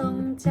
ต้องใจ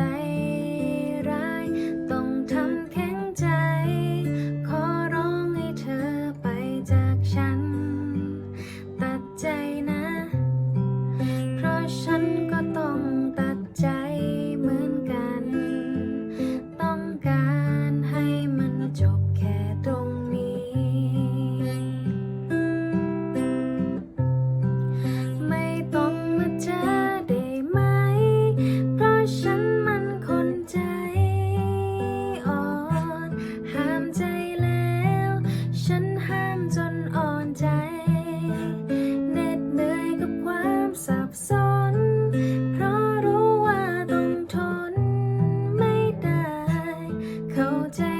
Cold.